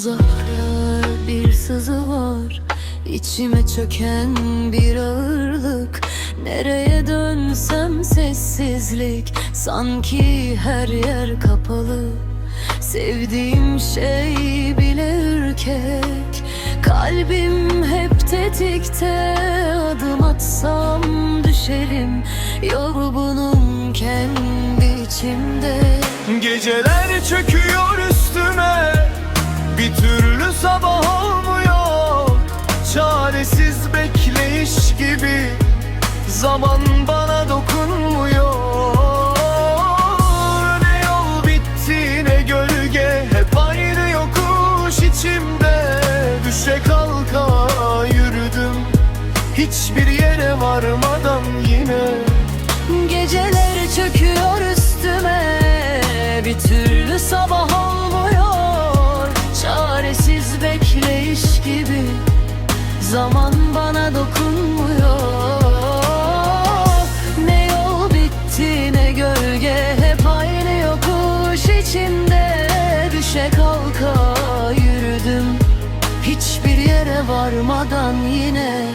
Uzakta bir sızı var. İçime çöken bir ağırlık. Nereye dönsem sessizlik. Sanki her yer kapalı. Sevdiğim şey bile ürkek. Kalbim hep tetikte. Adım atsam düşerim. Yorgunum kendi içimde. Geceler çöküyor sabah olmuyor. Çaresiz bekleyiş gibi Zaman bana dokunmuyor. Ne yol bitti ne gölge Hep aynı yokuş içimde. Düşe kalka yürüdüm Hiçbir yere varmadan yine. Geceler çöküyor üstüme Bir türlü sabah olmuyor Zaman bana dokunmuyor. Ne yol bitti ne gölge Hep aynı yokuş içinde Düşe kalka yürüdüm. Hiçbir yere varmadan yine